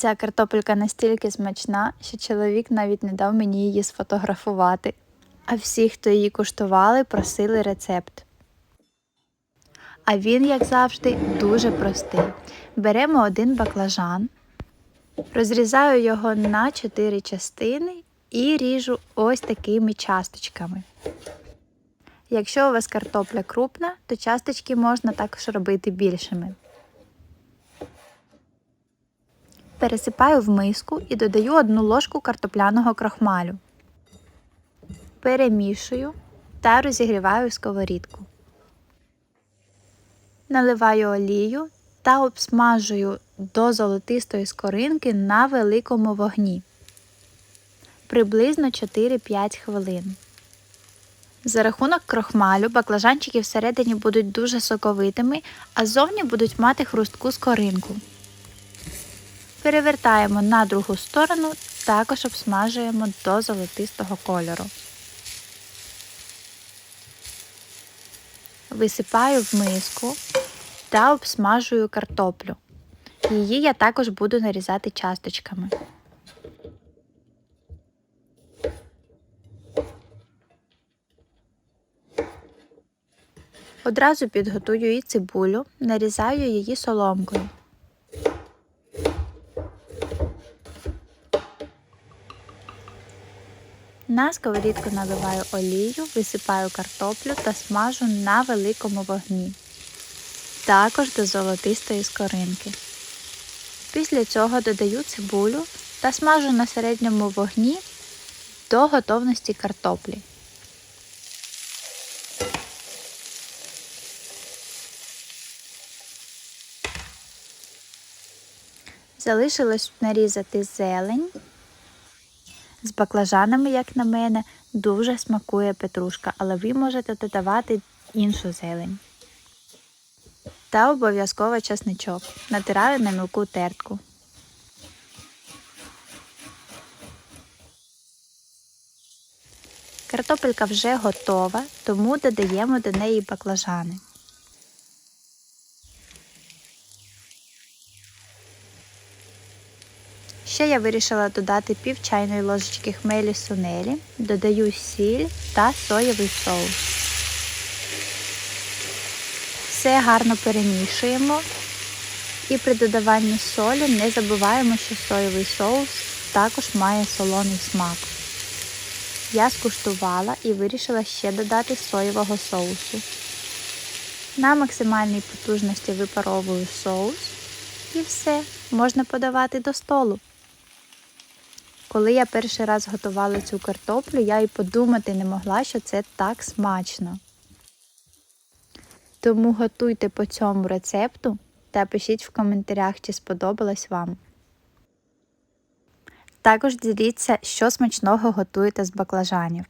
Ця картопелька настільки смачна, що чоловік навіть не дав мені її сфотографувати. А всі, хто її куштували, просили рецепт. А він, як завжди, дуже простий. Беремо один баклажан, розрізаю його на 4 частини і ріжу ось такими часточками. Якщо у вас картопля крупна, то часточки можна також робити більшими. Пересипаю в миску і додаю одну ложку картопляного крохмалю. Перемішую та розігріваю сковорідку. Наливаю олію та обсмажую до золотистої скоринки на великому вогні приблизно 4-5 хвилин. За рахунок крохмалю баклажанчики всередині будуть дуже соковитими, а ззовні будуть мати хрустку скоринку. Перевертаємо на другу сторону, також обсмажуємо до золотистого кольору. Висипаю в миску та обсмажую картоплю. Її я також буду нарізати часточками. Одразу підготую і цибулю, нарізаю її соломкою. На сковорідку наливаю олію, висипаю картоплю та смажу на великому вогні, також до золотистої скоринки. Після цього додаю цибулю та смажу на середньому вогні до готовності картоплі. Залишилось нарізати зелень. З баклажанами, як на мене, дуже смакує петрушка, але ви можете додавати іншу зелень. Та обов'язково часничок. Натираю на мілку тертку. Картопелька вже готова, тому додаємо до неї баклажани. Ще я вирішила додати пів чайної ложечки хмелі сунелі, додаю сіль та соєвий соус. Все гарно перемішуємо і при додаванні солі не забуваємо, що соєвий соус також має солоний смак. Я скуштувала і вирішила ще додати соєвого соусу. На максимальній потужності випаровую соус і все, можна подавати до столу. Коли я перший раз готувала цю картоплю, я і подумати не могла, що це так смачно. Тому готуйте по цьому рецепту та пишіть в коментарях, чи сподобалось вам. Також діліться, що смачного готуєте з баклажанів.